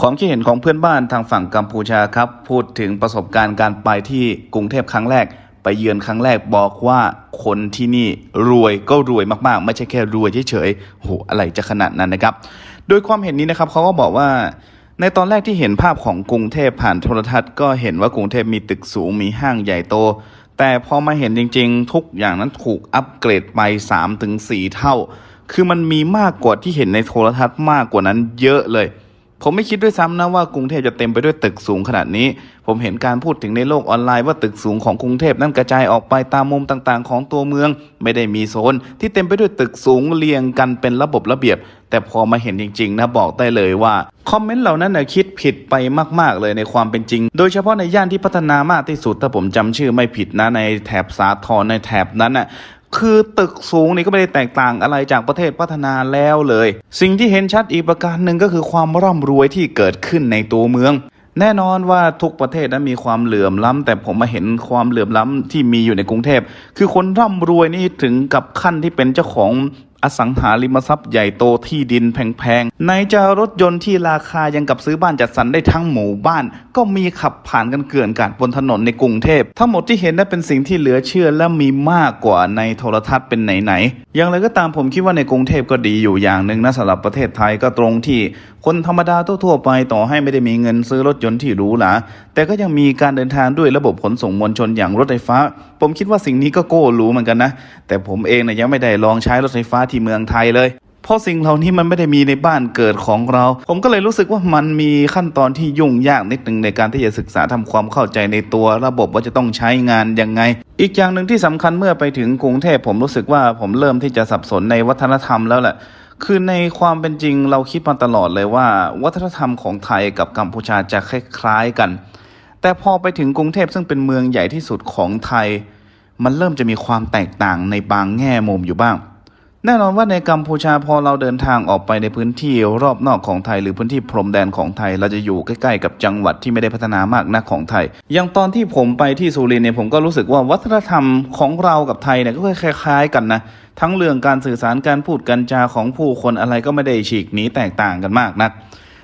ความคิดเห็นของเพื่อนบ้านทางฝั่งกัมพูชาครับ พูดถึงประสบการณ์การไปที่กรุงเทพครั้งแรก ไปเยือนครั้งแรกบอกว่าคนที่นี่รวยก็รวยมากๆ ไม่ใช่แค่รวยเฉยๆโหอะไรจะขนาดนั้นนะครับ โดยความเห็นนี้นะครับเขาก็บอกว่าในตอนแรกที่เห็นภาพของกรุงเทพผ่านโทรทัศน์ก็เห็นว่ากรุงเทพมีตึกสูงมีห้างใหญ่โต แต่พอมาเห็นจริงๆ ทุกอย่างนั้นถูกอัปเกรดไป 3-4 เท่า คือมันมีมากกว่าที่เห็นในโทรทัศน์มากกว่านั้นเยอะเลย ผมไม่คิดด้วยซ้ำนะว่ากรุงเทพจะเต็มไปด้วยตึกสูงขนาดนี้ ผมเห็นการพูดถึงในโลกออนไลน์ว่าตึกสูงของกรุงเทพนั้นกระจายออกไปตามมุมต่างๆ ของตัวเมือง ไม่ได้มีโซน ที่เต็มไปด้วยตึกสูงเรียงกันเป็นระบบระเบียบ แต่พอมาเห็นจริง ๆ นะบอกได้เลยว่าคอมเมนต์เหล่านั้นนะคิดผิดไปมาก ๆ เลยในความเป็นจริง โดยเฉพาะในย่านที่พัฒนามากที่สุดถ้าผมจำชื่อไม่ผิดนะในแถบสาทรในแถบนั้นนะ คือตึกสูงนี่ก็ไม่ได้แตกต่างอะไรจากประเทศพัฒนาแล้วเลย สิ่งที่เห็นชัดอีกประการหนึ่งก็คือความร่ำรวยที่เกิดขึ้นในตัวเมือง แน่นอนว่าทุกประเทศนั้นมีความเหลื่อมล้ำแต่ผมมาเห็นความเหลื่อมล้ำที่มีอยู่ในกรุงเทพ คือคนร่ำรวยนี่ถึงกับขั้นที่เป็นเจ้าของ อสังหาริมทรัพย์ใหญ่โตที่ดินแพงๆไหนจะรถยนต์ที่ราคายังกับซื้อบ้านจัดสรรได้ทั้งหมู่บ้าน ก็มีขับผ่านกันเกลื่อนกาดบนถนนในกรุงเทพ ทั้งหมดที่เห็นนั้เป็นสิ่งที่เหลือเชื่อและมีมากกว่าในโทรทัศน์เป็นไหนๆอย่างไรก็ตามผมคิดว่าในกรุงเทพก็ดีอยู่อย่างหนึ่งนะสำหรับประเทศไทยก็ตรงที่ คนธรรมดาทั่วๆไปต่อให้ไม่ได้มีเงินซื้อรถยนต์ที่หรูหราแต่ก็ยังมีการเดินทางด้วยระบบขนส่งมวลชนอย่างรถไฟฟ้า ผมคิดว่าสิ่งนี้ก็โก้รู้เหมือนกันนะ แต่ผมเองนะยังไม่ได้ลองใช้รถไฟฟ้าที่เมืองไทยเลย เพราะสิ่งเหล่านี้มันไม่ได้มีในบ้านเกิดของเรา ผมก็เลยรู้สึกว่ามันมีขั้นตอนที่ยุ่งยากนิดหนึ่งในการที่จะศึกษาทำความเข้าใจในตัวระบบว่าจะต้องใช้งานยังไง อีกอย่างหนึ่งที่สำคัญเมื่อไปถึงกรุงเทพผมรู้สึกว่าผมเริ่มที่จะสับสนในวัฒนธรรมแล้วแหละคือในความเป็นจริงเราคิดมาตลอดเลยว่า วัฒนธรรมของไทยกับกัมพูชาจะคล้ายๆกัน แต่พอไปถึงกรุงเทพซึ่งเป็นเมืองใหญ่ที่สุดของไทย มันเริ่มจะมีความแตกต่างในบางแง่มุมอยู่บ้าง แน่นอนว่าในกัมพูชาพอเราเดินทางออกไปในพื้นที่รอบนอกของไทย หรือพื้นที่พรมแดนของไทย เราจะอยู่ใกล้ๆกับจังหวัดที่ไม่ได้พัฒนามากนักของไทย อย่างตอนที่ผมไปที่สุรินทร์เนี่ยผมก็รู้สึกว่าวัฒนธรรมของเรากับไทยเนี่ยก็คล้ายๆกันนะทั้งเรื่องการสื่อสารการพูดกันจาของผู้คนอะไรก็ไม่ได้ฉีกหนีแตกต่างกันมากนัก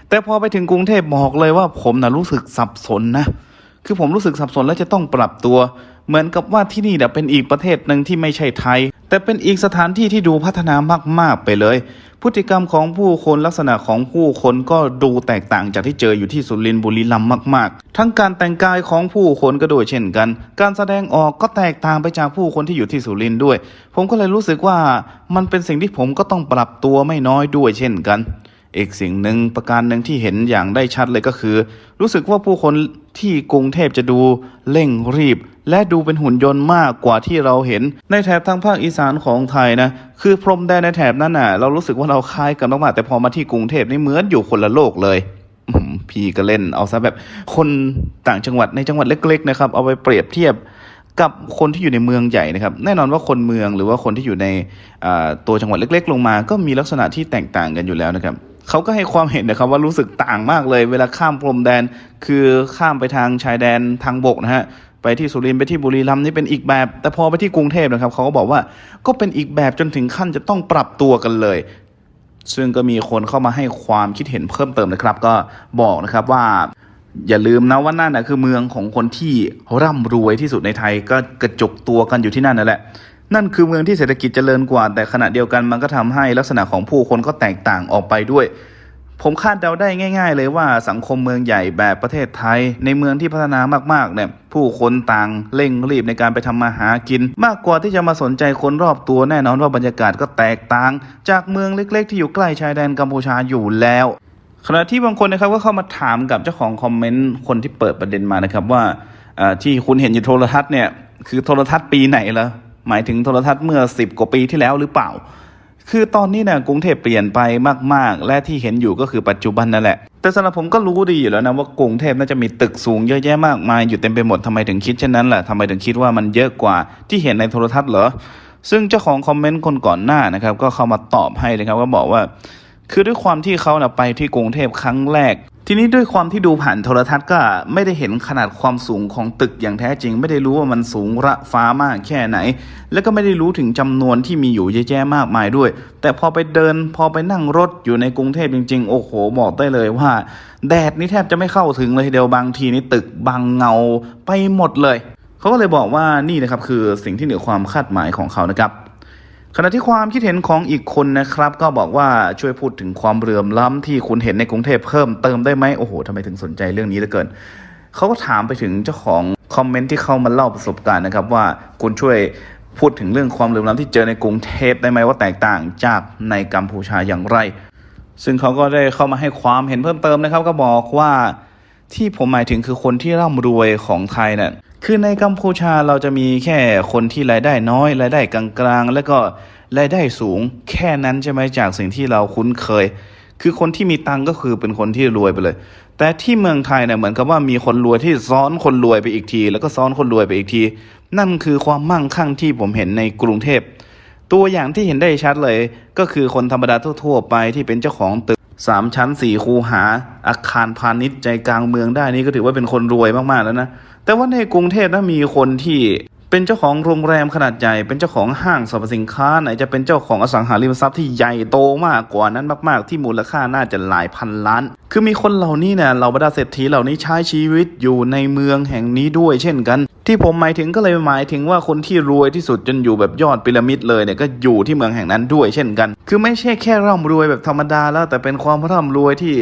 แต่พอไปถึงกรุงเทพบอกเลยว่าผมนะรู้สึกสับสนนะคือผมรู้สึกสับสนและจะต้องปรับตัว เหมือนกับว่าที่นี่เนี่ยเป็นอีกประเทศหนึ่งที่ไม่ใช่ไทย แต่เป็นอีกสถานที่ที่ดูพัฒนามาก ๆ ไปเลย พฤติกรรมของผู้คนลักษณะของผู้คนก็ดูแตกต่างจากที่เจออยู่ที่สุรินทร์บุรีรัมย์มาก ๆ ทั้งการแต่งกายของผู้คนก็ด้วยเช่นกัน การแสดงออกก็แตกต่างไปจากผู้คนที่อยู่ที่สุรินทร์ด้วย ผมก็เลยรู้สึกว่ามันเป็นสิ่งที่ผมก็ต้องปรับตัวไม่น้อยด้วยเช่นกัน อีกสิ่งหนึ่งประการหนึ่งที่เห็นอย่างได้ชัดเลยก็คือ รู้สึกว่าผู้คนที่กรุงเทพจะดูเร่งรีบ และดูเป็นหุ่นยนต์มากกว่าที่เราเห็น ในแถบทางภาคอีสานของไทยนะ คือพรมแดนในแถบนั้นน่ะ เรารู้สึกว่าเราคล้ายกันมากๆแต่พอมาที่กรุงเทพนี่เหมือนอยู่คนละโลกเลยพี่ก็เล่นเอาซะแบบคนต่างจังหวัดในจังหวัดเล็ก ๆ นะครับ เอาไปเปรียบเทียบกับคนที่อยู่ในเมืองใหญ่นะครับ แน่นอนว่าคนเมืองหรือว่าคนที่อยู่ในตัวจังหวัดเล็ก ๆ ลงมา ก็มีลักษณะที่แตกต่างกันอยู่แล้วนะครับ เขาก็ให้ความเห็นนะครับว่ารู้สึกต่างมากเลย เวลาข้ามพรมแดน คือข้ามไปทางชายแดนทางบกนะฮะไปที่สุรินทร์ไปที่บุรีรัมย์นี่เป็นอีกแบบ แต่พอไปที่กรุงเทพนะครับเขาก็บอกว่าก็เป็นอีกแบบจนถึงขั้นจะต้องปรับตัวกันเลย ซึ่งก็มีคนเข้ามาให้ความคิดเห็นเพิ่มเติมนะครับ ก็บอกนะครับว่าอย่าลืมนะว่านั่นนะคือเมืองของคนที่ร่ำรวยที่สุดในไทยก็กระจุกตัวกันอยู่ที่นั่นนั่นแหละ นั่นคือเมืองที่เศรษฐกิจเจริญกว่า แต่ขณะเดียวกันมันก็ทำให้ลักษณะของผู้คนก็แตกต่างออกไปด้วย ผมคาดเดาได้ง่าย ๆ เลยว่าสังคมเมืองใหญ่แบบประเทศไทย ในเมืองที่พัฒนามากๆเนี่ยผู้คนต่างเร่งรีบในการไปทำมาหากิน มากกว่าที่จะมาสนใจคนรอบตัวแน่นอนว่าบรรยากาศก็แตกต่าง จากเมืองเล็ก ๆ ที่อยู่ใกล้ชายแดนกัมพูชาอยู่แล้วขณะที่บางคนนะครับก็เข้ามาถามกับเจ้าของคอมเมนต์คนที่เปิดประเด็นมานะครับว่าที่คุณเห็นอยู่โทรทัศน์เนี่ยคือโทรทัศน์ปีไหนเหรอ หมายถึงโทรทัศน์เมื่อ 10 กว่าปีที่แล้วหรือเปล่า คือตอนนี้นี่ยกรุงเทพเปลี่ยนไปมาก ๆ และที่เห็นอยู่ก็คือปัจจุบันนั่นแหละ แต่สำหรับผมก็รู้ดีอยู่แล้วนะว่ากรุงเทพน่าจะมีตึกสูงเยอะแยะมากมายอยู่เต็มไปหมดทำไมถึงคิดเช่นนั้นล่ะทำไมถึงคิดว่ามันเยอะกว่าที่เห็นในโทรทัศน์เหรอซึ่งเจ้าของคอมเมนต์คนก่อนหน้านะครับ ก็เข้ามาตอบให้เลยครับว่าบอกว่า คือด้วยความที่เขานะไปที่กรุงเทพครั้งแรก ทีนี้ด้วยความที่ดูผ่านโทรทัศน์ก็ไม่ได้เห็นขนาดความสูงของตึกอย่างแท้จริง ไม่ได้รู้ว่ามันสูงระฟ้ามากแค่ไหน แล้วก็ไม่ได้รู้ถึงจำนวนที่มีอยู่เยอะแยะมากมายด้วย แต่พอไปเดินพอไปนั่งรถอยู่ในกรุงเทพจริง ๆ โอ้โหบอกได้เลยว่า แดดนี่แทบจะไม่เข้าถึงเลยเดียวบางทีนี่ตึกบังเงาไปหมดเลย เขาก็เลยบอกว่านี่นะครับคือสิ่งที่เหนือความคาดหมายของเขานะครับ ขณะที่ความคิดเห็นของอีกคนนะครับ ก็บอกว่าช่วยพูดถึงความเรื่อมล้ำที่คุณเห็นในกรุงเทพเพิ่มเติมได้ไหมโอ้โหทำไมถึงสนใจเรื่องนี้เหลือเกินเขาก็ถามไปถึงเจ้าของคอมเมนต์ที่เข้ามาเล่าประสบการณ์นะครับว่าคุณช่วยพูดถึงเรื่องความเหลื่อมล้ำที่เจอในกรุงเทพได้ไหมว่าแตกต่างจากในกัมพูชาอย่างไร ซึ่งเขาก็ได้เข้ามาให้ความเห็นเพิ่มเติมนะครับ ก็บอกว่าที่ผมหมายถึงคือคนที่ร่ำรวยของไทยเนี่ย คือในกัมพูชาเราจะมีแค่คนที่รายได้น้อย รายได้กลางๆ แล้วก็รายได้สูงแค่นั้นใช่ไหมจากสิ่งที่เราคุ้นเคย คือคนที่มีตังก็คือเป็นคนที่รวยไปเลย แต่ที่เมืองไทยเนี่ยเหมือนกับว่ามีคนรวยที่ซ้อนคนรวยไปอีกที แล้วก็ซ้อนคนรวยไปอีกที นั่นคือความมั่งคั่งที่ผมเห็นในกรุงเทพ ตัวอย่างที่เห็นได้ชัดเลย ก็คือคนธรรมดาทั่วๆไปที่เป็นเจ้าของตึกสามชั้นสี่คูหาอาคารพาณิชย์ใจกลางเมืองได้นี่ก็ถือว่าเป็นคนรวยมากๆแล้วนะ แต่ว่าในกรุงเทพนะมีคนที่เป็นเจ้าของโรงแรมขนาดใหญ่ เป็นเจ้าของห้างสรรพสินค้าไหนจะเป็นเจ้าของอสังหาริมทรัพย์ที่ใหญ่โตมากกว่านั้นมากๆ ที่มูลค่าน่าจะหลายพันล้าน คือมีคนเหล่านี้เนี่ยเหล่าบรรดาเศรษฐีเหล่านี้ใช้ชีวิตอยู่ในเมืองแห่งนี้ด้วยเช่นกัน ที่ผมหมายถึงก็เลยหมายถึงว่าคนที่รวยที่สุดจนอยู่แบบยอดพีระมิดเลยเนี่ยก็อยู่ที่เมืองแห่งนั้นด้วยเช่นกัน คือไม่ใช่แค่ร่ำรวยแบบธรรมดาแล้วแต่เป็นความร่ำรวยที่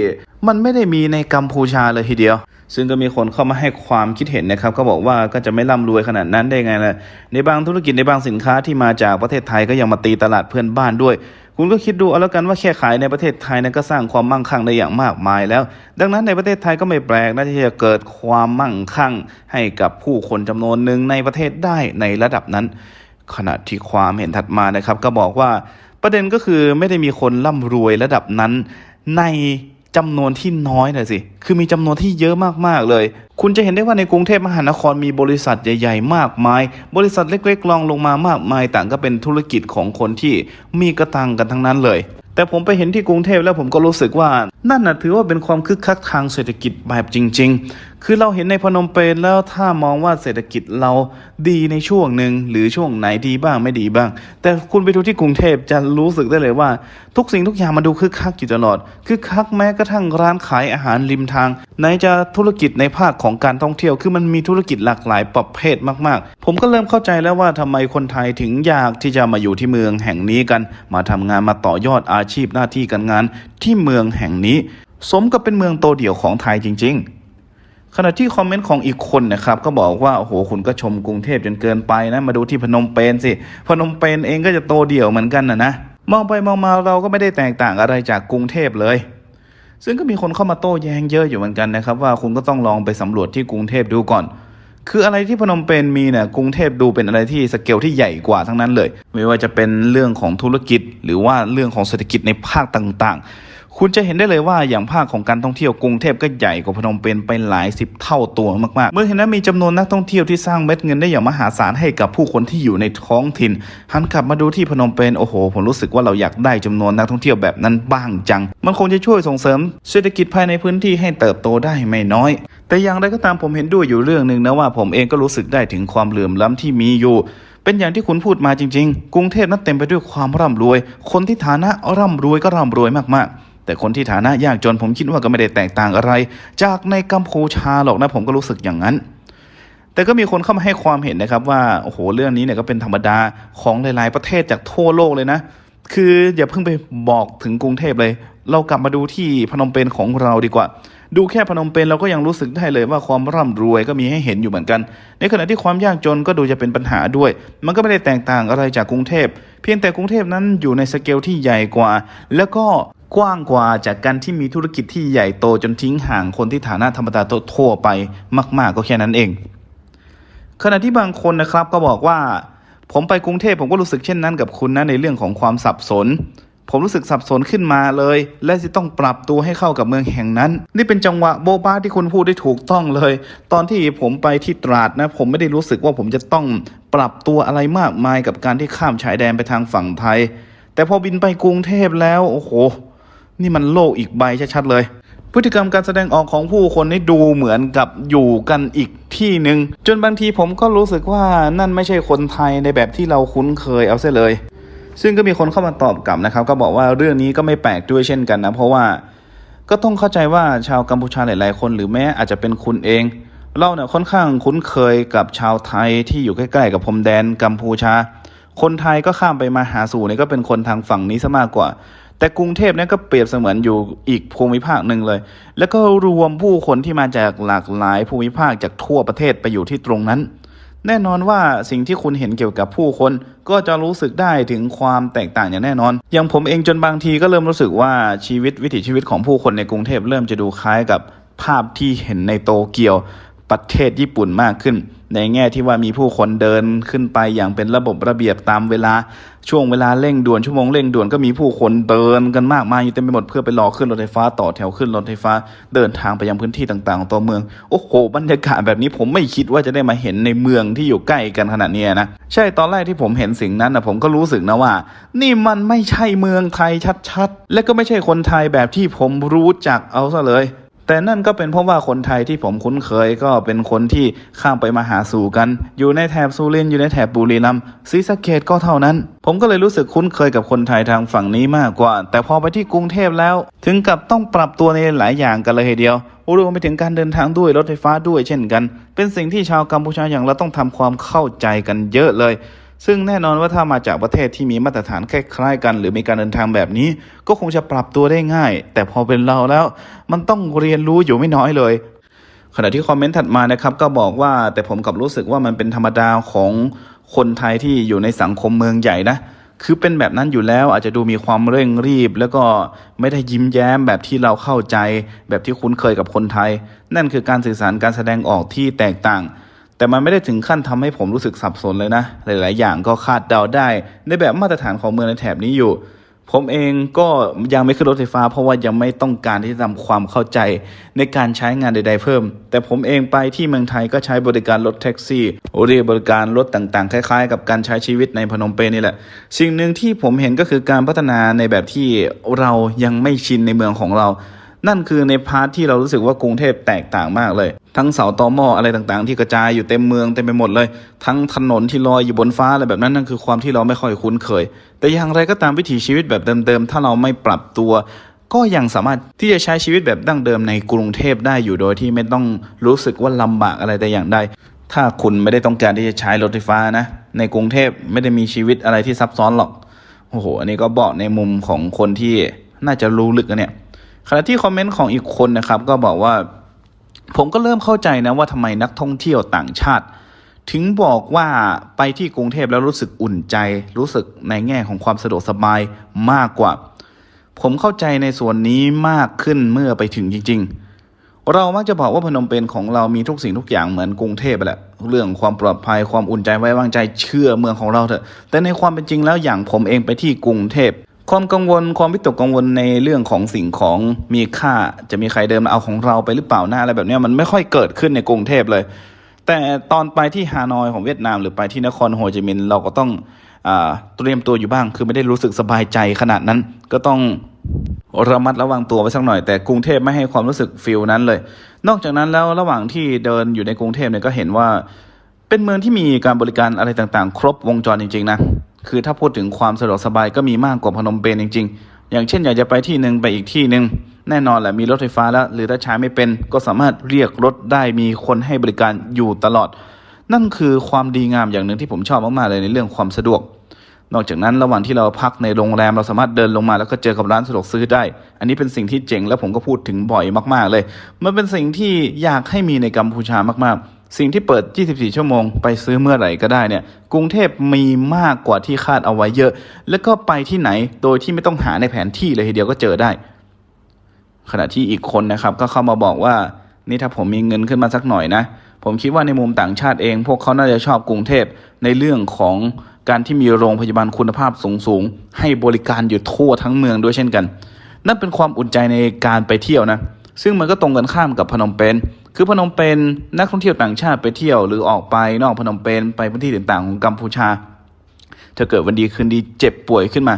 มันไม่ได้มีในกัมพูชาเลยทีเดียว ซึ่งก็มีคนเข้ามาให้ความคิดเห็นนะครับ ก็บอกว่าก็จะไม่ร่ำรวยขนาดนั้นได้ไงล่ะ ในบางธุรกิจในบางสินค้าที่มาจากประเทศไทยก็ยังมาตีตลาดเพื่อนบ้านด้วย คุณก็คิดดูเอาแล้วกันว่าแค่ขายในประเทศไทยนั้นก็สร้างความมั่งคั่งได้อย่างมากมายแล้ว ดังนั้นในประเทศไทยก็ไม่แปลกนะที่จะเกิดความมั่งคั่ง ให้กับผู้คนจำนวนหนึ่งในประเทศได้ในระดับนั้น ขณะที่ความเห็นถัดมานะครับ ก็บอกว่าประเด็นก็คือไม่ได้มีคนร่ำรวยระดับนั้นใน จำนวนที่น้อยเลยสิ คือมีจำนวนที่เยอะมากๆเลย คุณจะเห็นได้ว่าในกรุงเทพมหานครมีบริษัทใหญ่ ๆ มากมาย บริษัทเล็กๆรองลงมามากมาย ต่างก็เป็นธุรกิจของคนที่มีกระตังกันทั้งนั้นเลย แต่ผมไปเห็นที่กรุงเทพแล้วผมก็รู้สึกว่า นั่นน่ะถือว่าเป็นความคึกคักทางเศรษฐกิจแบบจริง ๆคือเราเห็นในพนมเปญแล้วถ้ามองว่าเศรษฐกิจเราดีในช่วงหนึ่งหรือช่วงไหนดีบ้างไม่ดีบ้าง แต่คุณไปดูที่กรุงเทพจะรู้สึกได้เลยว่า ทุกสิ่งทุกอย่างมาดูคึกคักอยู่ตลอดคึกคักแม้กระทั่งร้านขายอาหารริมทางไหนจะธุรกิจในภาคของการท่องเที่ยวคือมันมีธุรกิจหลากหลายประเภทมากๆ ผมก็เริ่มเข้าใจแล้วว่าทำไมคนไทยถึงอยากที่จะมาอยู่ที่เมืองแห่งนี้กัน มาทำงานมาต่อยอดอาชีพหน้าที่การงานที่เมืองแห่งนี้ สมกับเป็นเมืองโตเดี่ยวของไทยจริง ๆ ขณะที่คอมเมนต์ของอีกคนนะครับก็บอกว่าโอ้โหคุณก็ชมกรุงเทพจนเกินไปนะ มาดูที่พนมเปญสิพนมเปญเองก็จะโตเดี่ยวเหมือนกันนะนะมองไปมองมาเราก็ไม่ได้แตกต่างอะไรจากกรุงเทพเลย ซึ่งก็มีคนเข้ามาโต้แย้งเยอะอยู่เหมือนกันนะครับ ว่าคุณก็ต้องลองไปสำรวจที่กรุงเทพดูก่อน คืออะไรที่พนมเปญมีเนี่ยกรุงเทพดูเป็นอะไรที่สเกลที่ใหญ่กว่าทั้งนั้นเลย ไม่ว่าจะเป็นเรื่องของธุรกิจ หรือว่าเรื่องของเศรษฐกิจในภาคต่างๆ คุณจะเห็นได้เลยว่าอย่างภาคของการท่องเที่ยวกรุงเทพก็ใหญ่กว่าพนมเปญไปหลายสิบเท่าตัวมากๆ เมื่อเห็นว่ามีจำนวนนักท่องเที่ยวที่สร้างเม็ดเงินได้อย่างมหาศาลให้กับผู้คนที่อยู่ในท้องถิ่นหันกลับมาดูที่พนมเปญโอ้โห ผมรู้สึกว่าเราอยากได้จำนวนนักท่องเที่ยวแบบนั้นบ้างจัง มันคงจะช่วยส่งเสริมเศรษฐกิจภายในพื้นที่ให้เติบโตได้ไม่น้อย แต่อย่างไรก็ตามผมเห็นด้วยอยู่เรื่องหนึ่งนะว่าผมเองก็รู้สึกได้ถึงความเหลื่อมล้ำที่มีอยู่เป็นอย่างที่คุณพูดมาจริง ๆ กรุงเทพนั้นเต็มไปด้วยความร่ำรวย คนที่ฐานะร่ำรวยก็ร่ำรวยมากๆ แต่คนที่ฐานะยากจนผมคิดว่าก็ไม่ได้แตกต่างอะไร จากในกัมพูชาหรอกนะผมก็รู้สึกอย่างนั้น แต่ก็มีคนเข้ามาให้ความเห็นนะครับว่าโอ้โหเรื่องนี้เนี่ยก็เป็นธรรมดาของหลาย ๆ ประเทศจากทั่วโลกเลยนะ คืออย่าเพิ่งไปบอกถึงกรุงเทพเลย เรากลับมาดูที่พนมเปญของเราดีกว่า ดูแค่พนมเปญเราก็ยังรู้สึกได้เลยว่าความร่ำรวยก็มีให้เห็นอยู่เหมือนกัน ในขณะที่ความยากจนก็ดูจะเป็นปัญหาด้วย มันก็ไม่ได้แตกต่างอะไรจากกรุงเทพเพียงแต่กรุงเทพนั้นอยู่ในสเกลที่ใหญ่กว่า แล้วก็ กว้างกว่าจากการที่มีธุรกิจที่ใหญ่โตจนทิ้งห่างคนที่ฐานะธรรมดาทั่วไปมาก ๆ ก็แค่นั้นเอง ขณะที่บางคนนะครับก็บอกว่า ผมไปกรุงเทพผมก็รู้สึกเช่นนั้นกับคุณนะในเรื่องของความสับสน ผมรู้สึกสับสนขึ้นมาเลย และจะต้องปรับตัวให้เข้ากับเมืองแห่งนั้น นี่เป็นจังหวะโบะบ้าที่คุณพูดได้ถูกต้องเลย ตอนที่ผมไปที่ตราดนะ ผมไม่ได้รู้สึกว่าผมจะต้องปรับตัวอะไรมากมายกับการที่ข้ามชายแดนไปทางฝั่งไทย แต่พอบินไปกรุงเทพแล้วโอ้โห นี่มันโลกอีกใบชัดๆเลย พฤติกรรมการแสดงออกของผู้คนนี่ดูเหมือนกับอยู่กันอีกที่หนึ่งจนบางทีผมก็รู้สึกว่านั่นไม่ใช่คนไทยในแบบที่เราคุ้นเคยเอาเสียเลย ซึ่งก็มีคนเข้ามาตอบกลับนะครับ ก็บอกว่าเรื่องนี้ก็ไม่แปลกด้วยเช่นกันนะ เพราะว่าก็ต้องเข้าใจว่าชาวกัมพูชาหลายๆ คน หรือแม้อาจจะเป็นคุณเอง เราเนี่ยค่อนข้างคุ้นเคยกับชาวไทยที่อยู่ใกล้ๆ กับพรมแดนกัมพูชา คนไทยก็ข้ามไปมาหาสู่เนี่ยก็เป็นคนทางฝั่งนี้ซะมากกว่า แต่กรุงเทพเนี่ยก็เปรียบเสมือนอยู่อีกภูมิภาคหนึ่งเลย แล้วก็รวมผู้คนที่มาจากหลากหลายภูมิภาคจากทั่วประเทศไปอยู่ที่ตรงนั้น แน่นอนว่าสิ่งที่คุณเห็นเกี่ยวกับผู้คนก็จะรู้สึกได้ถึงความแตกต่างอย่างแน่นอน อย่างผมเองจนบางทีก็เริ่มรู้สึกว่าชีวิตวิถีชีวิตของผู้คนในกรุงเทพเริ่มจะดูคล้ายกับภาพที่เห็นในโตเกียวประเทศญี่ปุ่นมากขึ้น ในแง่ที่ว่ามีผู้คนเดินขึ้นไปอย่างเป็นระบบระเบียบตามเวลาช่วงเวลาเร่งด่วนชั่วโมงเร่งด่วนก็มีผู้คนเดินกันมากมายอยู่เต็มไปหมดเพื่อไปรอขึ้นรถไฟฟ้าต่อแถวขึ้นรถไฟฟ้า เดินทางไปยังพื้นที่ต่างๆของตัวเมืองโอ้โหบรรยากาศแบบนี้ผมไม่คิดว่าจะได้มาเห็นในเมืองที่อยู่ใกล้กันขนาดนี้นะใช่ตอนแรกที่ผมเห็นสิ่งนั้นนะผมก็รู้สึกนะว่า นี่มันไม่ใช่เมืองไทยชัดๆ และก็ไม่ใช่คนไทยแบบที่ผมรู้จักเอาซะเลย แต่นั่นก็เป็นเพราะว่าคนไทยที่ผมคุ้นเคยก็เป็นคนที่ข้ามไปมาหาสู่กัน อยู่ในแถบสุรินทร์อยู่ในแถบบุรีรัมย์ศรีสะเกดก็เท่านั้น ผมก็เลยรู้สึกคุ้นเคยกับคนไทยทางฝั่งนี้มากกว่า แต่พอไปที่กรุงเทพแล้ว ถึงกับต้องปรับตัวในหลายอย่างกันเลยทีเดียวรวมไปถึงการเดินทางด้วยรถไฟฟ้าด้วยเช่นกัน เป็นสิ่งที่ชาวกัมพูชาอย่างเราต้องทำความเข้าใจกันเยอะเลย ซึ่งแน่นอนว่าถ้ามาจากประเทศที่มีมาตรฐานคล้ายๆกัน หรือมีการเดินทางแบบนี้ ก็คงจะปรับตัวได้ง่าย แต่พอเป็นเราแล้ว มันต้องเรียนรู้อยู่ไม่น้อยเลยขณะที่คอมเมนต์ถัดมานะครับก็บอกว่าแต่ผมกับรู้สึกว่ามันเป็นธรรมดาของคนไทยที่อยู่ในสังคมเมืองใหญ่นะคือเป็นแบบนั้นอยู่แล้วอาจจะดูมีความเร่งรีบ แล้วก็ไม่ได้ยิ้มแย้มแบบที่เราเข้าใจ แบบที่คุ้นเคยกับคนไทย นั่นคือการสื่อสารการแสดงออกที่แตกต่าง แต่มันไม่ได้ถึงขั้นทำให้ผมรู้สึกสับสนเลยนะ หลาย ๆ อย่างก็คาดเดาได้ ในแบบมาตรฐานของเมืองในแถบนี้อยู่ ผมเองก็ยังไม่ขึ้นรถไฟฟ้า เพราะว่ายังไม่ต้องการที่จะทำความเข้าใจในการใช้งานใด ๆ เพิ่ม แต่ผมเองไปที่เมืองไทยก็ใช้บริการรถแท็กซี่เรียบริการรถต่าง ๆ คล้าย ๆ กับการใช้ชีวิตในพนมเปญนี่แหละ สิ่งหนึ่งที่ผมเห็นก็คือการพัฒนาในแบบที่เรายังไม่ชินในเมืองของเรา นั่นคือในพาร์ทที่เรารู้สึกว่ากรุงเทพแตกต่างมากเลย ทั้งเสาตอหม้ออะไรต่างๆ ที่กระจายอยู่เต็มเมืองเต็มไปหมดเลย ทั้งถนนที่ลอยอยู่บนฟ้าอะไรแบบนั้นนั่นคือความที่เราไม่ค่อยคุ้นเคย แต่อย่างไรก็ตามวิถีชีวิตแบบเดิมๆถ้าเราไม่ปรับตัว ก็ยังสามารถที่จะใช้ชีวิตแบบดั้งเดิมในกรุงเทพได้อยู่โดยที่ไม่ต้องรู้สึกว่าลำบากอะไรแต่อย่างใดถ้าคุณไม่ได้ต้องการที่จะใช้รถไฟฟ้านะ ในกรุงเทพไม่ได้มีชีวิตอะไรที่ซับซ้อนหรอกโอ้โหอันนี้ก็บอกในมุมของคนที่น่าจะรู้ลึกนะเนี่ย ขณะที่คอมเมนต์ของอีกคนนะครับก็บอกว่า ผมก็เริ่มเข้าใจนะว่าทำไมนักท่องเที่ยวต่างชาติ ถึงบอกว่าไปที่กรุงเทพแล้วรู้สึกอุ่นใจ รู้สึกในแง่ของความสะดวกสบายมากกว่า ผมเข้าใจในส่วนนี้มากขึ้นเมื่อไปถึงจริง ๆเรามักจะบอกว่าพนมเปญของเรามีทุกสิ่งทุกอย่างเหมือนกรุงเทพแหละ เรื่องความปลอดภัยความอุ่นใจไว้วางใจเชื่อเมืองของเราเถอะ แต่ในความเป็นจริงแล้วอย่างผมเองไปที่กรุงเทพ ความกังวลความวิตกกังวลในเรื่องของสิ่งของมีค่าจะมีใครเดินมาเอาของเราไปหรือเปล่าหน้าอะไรแบบเนี้ยมันไม่ค่อยเกิดขึ้นในกรุงเทพเลย แต่ตอนไปที่ฮานอยของเวียดนาม หรือไปที่นครโฮจิมินห์เราก็ต้องอเตรียมตัวอยู่บ้าง คือไม่ได้รู้สึกสบายใจขนาดนั้น ก็ต้องระมัดระวังตัวไว้สักหน่อย แต่กรุงเทพไม่ให้ความรู้สึกฟิลนั้นเลย นอกจากนั้นแล้วระหว่างที่เดินอยู่ในกรุงเทพเนี่ยก็เห็นว่าเป็นเมืองที่มีการบริการอะไรต่างๆ ครบวงจรจริง ๆ นะ คือถ้าพูดถึงความสะดวกสบายก็มีมากกว่าพนมเปญจริง ๆ อย่างเช่นอยากจะไปที่หนึ่งไปอีกที่หนึ่งแน่นอนแหละมีรถไฟฟ้าแล้ว หรือถ้าใช้ไม่เป็นก็สามารถเรียกรถได้มีคนให้บริการอยู่ตลอด นั่นคือความดีงามอย่างหนึ่งที่ผมชอบมากๆเลยในเรื่องความสะดวก นอกจากนั้นระหว่างที่เราพักในโรงแรมเราสามารถเดินลงมาแล้วก็เจอกับร้านสะดวกซื้อได้ อันนี้เป็นสิ่งที่เจ๋งและผมก็พูดถึงบ่อยมาก ๆ เลย มันเป็นสิ่งที่อยากให้มีในกัมพูชามากๆ สิ่งที่เปิด 24 ชั่วโมง ไปซื้อเมื่อไหร่ก็ได้เนี่ย กรุงเทพมีมากกว่าที่คาดเอาไว้เยอะ แล้วก็ไปที่ไหนโดยที่ไม่ต้องหาในแผนที่เลยทีเดียวก็เจอได้ ขณะที่อีกคนนะครับ ก็เข้ามาบอกว่า นี่ถ้าผมมีเงินขึ้นมาสักหน่อยนะ ผมคิดว่าในมุมต่างชาติเอง พวกเขาน่าจะชอบกรุงเทพในเรื่องของการที่มีโรงพยาบาลคุณภาพสูงๆให้บริการอยู่ทั่วทั้งเมืองด้วยเช่นกัน นั่นเป็นความอุ่นใจในการไปเที่ยวนะ ซึ่งมันก็ตรงกันข้ามกับพนมเปญคือพนมเปญนักท่องเที่ยวต่างชาติไปเที่ยวหรือออกไปนอกพนมเปญไปพื้นที่ต่างๆของกัมพูชาถ้าเกิดวันดีคืนดีเจ็บป่วยขึ้นมา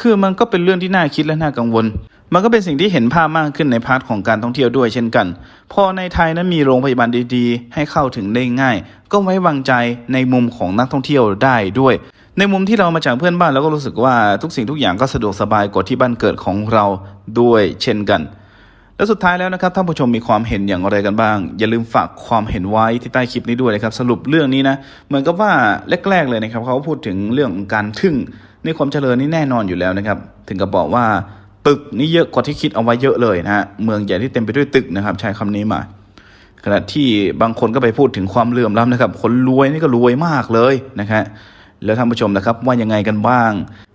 คือมันก็เป็นเรื่องที่น่าคิดและน่ากังวล มันก็เป็นสิ่งที่เห็นภาพมากขึ้นในพาร์ทของการท่องเที่ยวด้วยเช่นกัน พอในไทยนั้นมีโรงพยาบาลดีๆ ให้เข้าถึงได้ง่าย ก็ไว้วางใจในมุมของนักท่องเที่ยวได้ด้วยในมุมที่เรามาจากเพื่อนบ้านเราก็รู้สึกว่าทุกสิ่งทุกอย่างก็สะดวกสบายกว่าที่บ้านเกิดของเราด้วยเช่นกัน และสุดท้ายแล้วนะครับท่านผู้ชมมีความเห็นอย่างไรกันบ้าง อย่าลืมฝากความเห็นไว้ที่ใต้คลิปนี้ด้วยนะครับ สรุปเรื่องนี้นะเหมือนกับว่าแรกๆเลยนะครับเขาพูดถึงเรื่องการทึ่งในความเจริญนี่แน่นอนอยู่แล้วนะครับ ถึงกับบอกว่าตึกนี่เยอะกว่าที่คิดเอาไว้เยอะเลยนะฮะเมืองใหญ่ที่เต็มไปด้วยตึกนะครับ ใช้คำนี้มา ขณะที่บางคนก็ไปพูดถึงความเหลื่อมล้ำนะครับ คนรวยนี่ก็รวยมากเลยนะครับแล้วท่านผู้ชมนะครับว่ายังไงกันบ้าง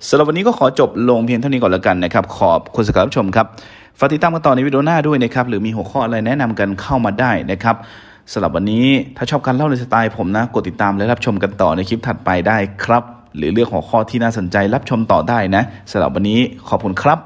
สำหรับวันนี้ก็ขอจบลงเพียงเท่านี้ก่อนแล้วกันนะครับ ขอบคุณสำหรับรับชมครับ ฝากติดตามกันต่อในวิดีโอหน้าด้วยนะครับ หรือมีหัวข้ออะไรแนะนำกันเข้ามาได้นะครับสำหรับวันนี้ถ้าชอบการเล่าในสไตล์ผมนะ กดติดตามและรับชมกันต่อในคลิปถัดไปได้ครับ หรือเลือกหัวข้อที่น่าสนใจรับชมต่อได้นะสำหรับวันนี้ขอบคุณครับ